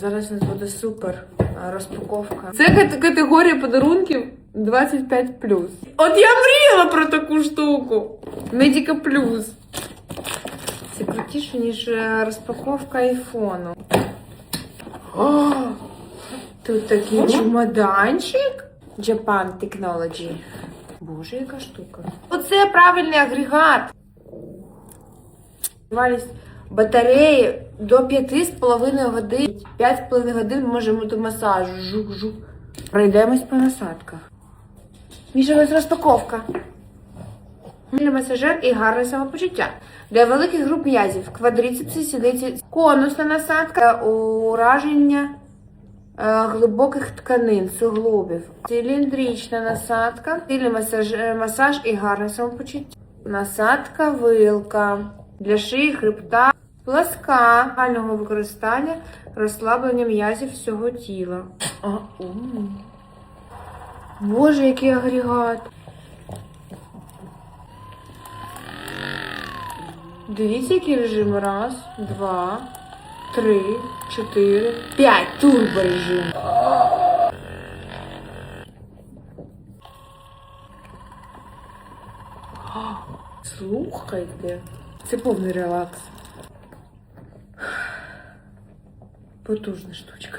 Зараз у нас буде супер розпаковка. Це категорія подарунків 25 От я мріяла про таку штуку. Медіка плюс. Це крутіше, ніж е, розпаковка айфону. О, тут такий чемоданчик. Japan Technology. Боже, яка штука. Оце правильний агрегат. Батареї до 5,5 годин. 5,5 годин ми можемо до масажу. Жук-жук. Пройдемось по насадках. Міша, ось розпаковка. Масажер і гарне самопочуття. Для великих груп м'язів, квадріцепси, сідиці, конусна насадка, ураження е, глибоких тканин, суглобів, циліндрична насадка, сильний масаж, е, масаж і гарне самопочуття. Насадка вилка для шиї, хребта, пласка, загального використання, розслаблення м'язів всього тіла. А, ум. Боже, який агрегат. Дивіться, які режими. Раз, два, три, чотири, п'ять. Турборежим. Слухайте. Це повний релакс. Потужна штучка.